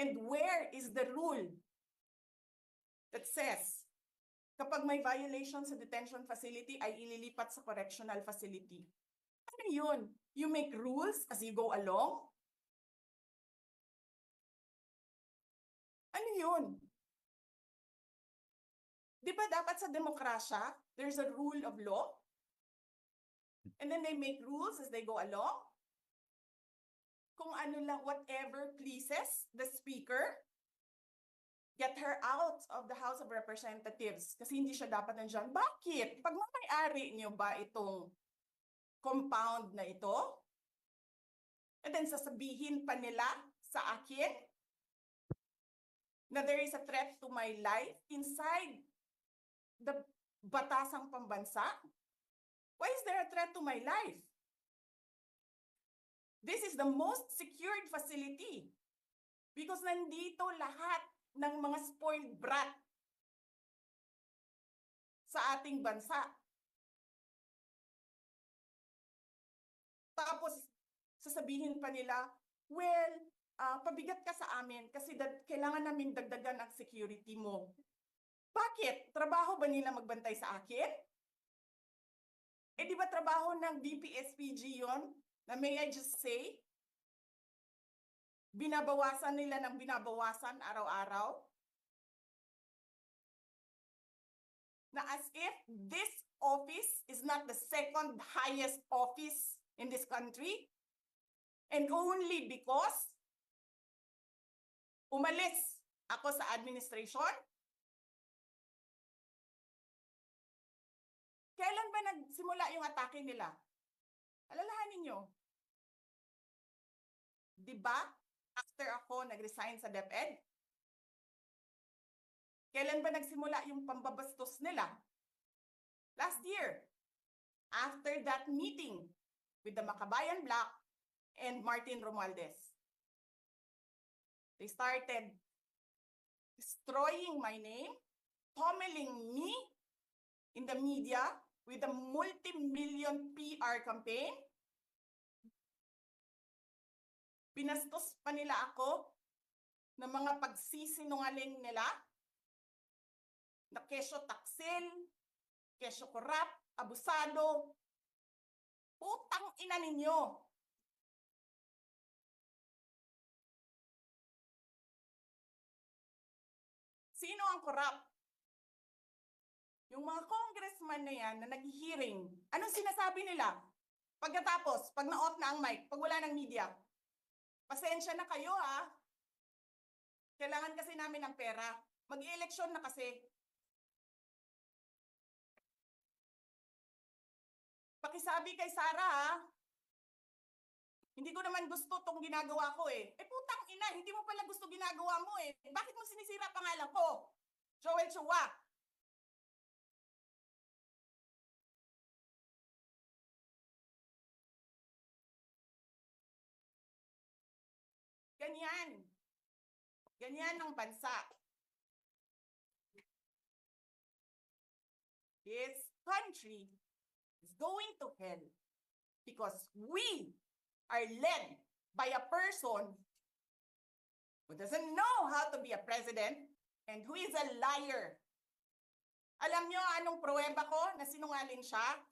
And where is the rule that says kapag may violation sa detention facility ay ililipat sa correctional facility? Ano yun? You make rules as you go along? Ano yun? Di ba dapat sa demokrasya, there's a rule of law? And then they make rules as they go along? Kung ano lang, whatever pleases the speaker, get her out of the House of Representatives kasi hindi siya dapat nandiyan. Bakit? Pag may-ari niyo ba itong compound na ito? And then sasabihin pa nila sa akin na there is a threat to my life inside the batasang pambansa? Why is there a threat to my life? This is the most secured facility because nandito lahat ng mga spoiled brat sa ating bansa. Tapos, sasabihin pa nila, well, ah, pabigat ka sa amin kasi kailangan namin dagdagan ang security mo. Bakit? Trabaho ba nila magbantay sa akin? Eh di ba trabaho ng DPSPG yon? Na may I just say? Binabawasan nila ng binabawasan araw-araw? Na as if this office is not the second highest office in this country? And only because umalis ako sa administration? Kailan ba nagsimula yung atake nila? Alalahanin nyo. Di ba? After ako nag-resign sa DepEd? Kailan ba nagsimula yung pambabastos nila? Last year. After that meeting with the Makabayan Black and Martin Romualdez. They started destroying my name, pummeling me in the media with a multi-million PR campaign. Pinastos pa nila ako ng mga pagsisinungaling nila na kesyo taksil, kesyo korap, abusado. Putang ina ninyo. Sino ang korap? Yung mga congressman na yan na nag-hearing, anong sinasabi nila? Pagkatapos, pag na-off na ang mic, pag wala ng media, pasensya na kayo ha. Kailangan kasi namin ng pera. Mag-eleksyon na kasi. Pakisabi kay Sara ha. Hindi ko naman gusto tong ginagawa ko eh. Eh putang ina, hindi mo pala gusto ginagawa mo eh. Bakit mo sinisira pangalan ko? Joel Chua. Ganyan. Ganyan ang bansa. This country is going to hell because we are led by a person who doesn't know how to be a president and who is a liar. Alam nyo anong pruweba ko na sinungaling siya?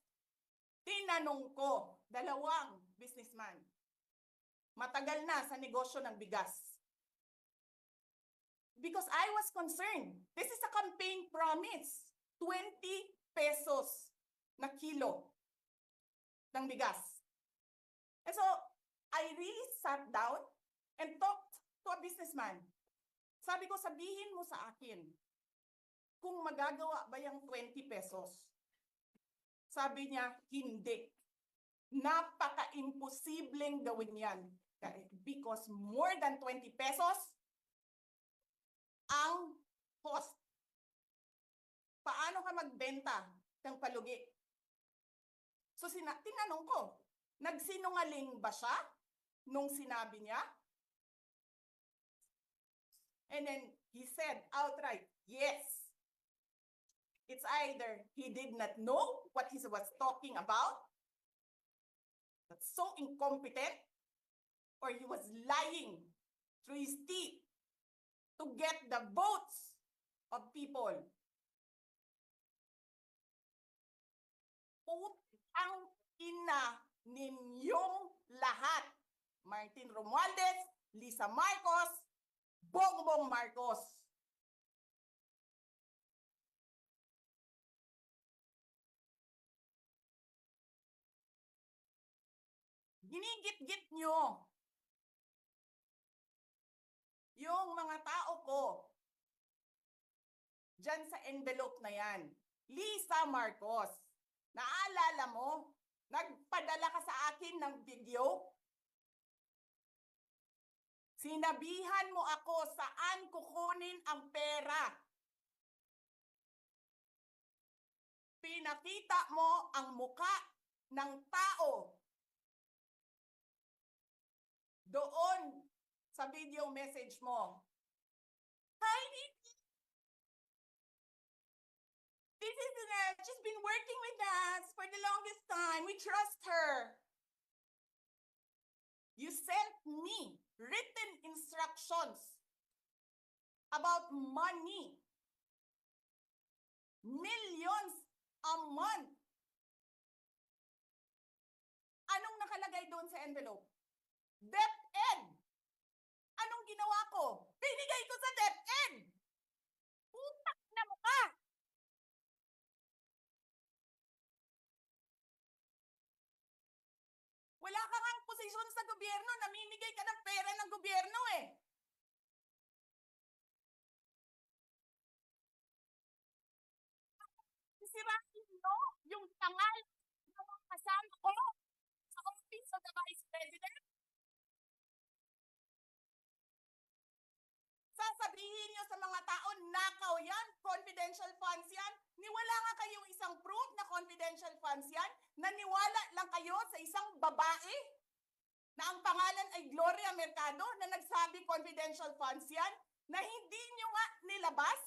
Tinanong ko, dalawang businessman. Matagal na sa negosyo ng bigas. Because I was concerned. This is a campaign promise. 20 pesos na kilo ng bigas. And so, I really sat down and talked to a businessman. Sabi ko, sabihin mo sa akin, kung magagawa ba yung 20 pesos? Sabi niya, hindi. Napaka-imposibleng gawin yan. Because more than 20 pesos ang cost. Paano ka magbenta ng palugi? So sina- tinanong ko, nagsinungaling ba siya nung sinabi niya? And then he said outright, yes. It's either he did not know what he was talking about, that's so incompetent, or he was lying through his teeth get the votes of people. Putang ina ninyong lahat. Martin Romualdez, Lisa Marcos, Bongbong Marcos. Ginigit-git nyo mga tao ko dyan sa envelope na yan. Lisa Marcos, naalala mo, nagpadala ka sa akin ng video? Sinabihan mo ako saan kukunin ang pera. Pinakita mo ang muka ng tao doon sa video message mo. Hi, Nikki. This is uh, she's been working with us for the longest time. We trust her. You sent me written instructions about money. Millions a month. Anong nakalagay doon sa envelope? DepEd. Anong ginawa ko? Binigay ko sa DepEd. Putak na mukha. Wala ka ngang posisyon sa gobyerno, namimigay ka ng pera ng gobyerno eh. Sisirain mo yung tangal ng mga kasama ko sa Office of the Vice President. Sasabihin tao, nakaw yan, confidential funds yan. Niwala nga kayong isang proof na confidential funds yan. Naniwala lang kayo sa isang babae na ang pangalan ay Gloria Mercado na nagsabi confidential funds yan na hindi nyo nga nilabas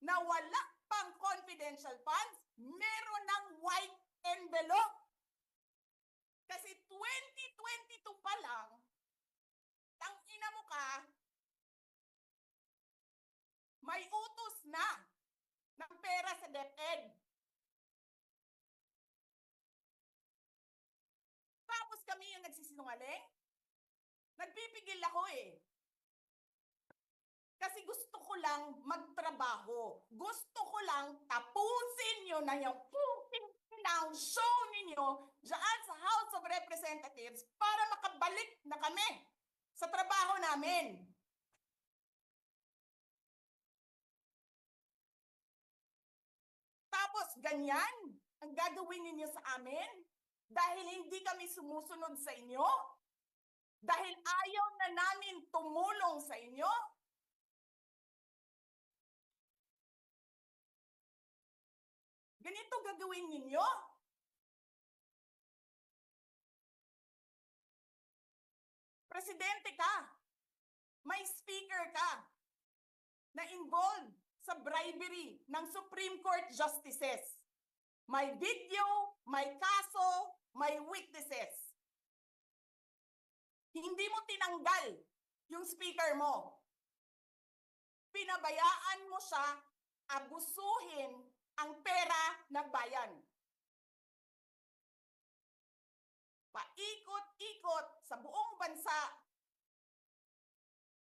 na wala pang confidential funds, meron ng white envelope. Kasi 2022 pa lang, tang ina mo ka, may utos na ng pera sa DepEd. Tapos kami yung nagsisinungaling? Nagpipigil ako eh. Kasi gusto ko lang magtrabaho. Gusto ko lang tapusin nyo na yung puting ng show ninyo dyan sa House of Representatives para makabalik na kami sa trabaho namin. Tapos ganyan ang gagawin ninyo sa amin dahil hindi kami sumusunod sa inyo? Dahil ayaw na namin tumulong sa inyo? Ganito gagawin ninyo? Presidente ka. May speaker ka na involved sa bribery ng Supreme Court justices. May video, may kaso, may witnesses. Hindi mo tinanggal yung speaker mo. Pinabayaan mo siya abusuhin ang pera ng bayan. Paikot-ikot sa buong bansa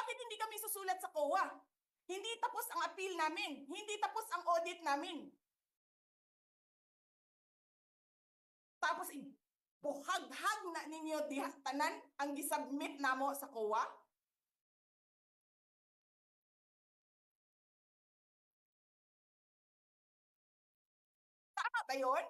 Bakit hindi kami susulat sa COA? Hindi tapos ang appeal namin. Hindi tapos ang audit namin. Tapos i- buhaghag na ninyo diha tanan ang gisubmit namo sa COA? Tama ba yun?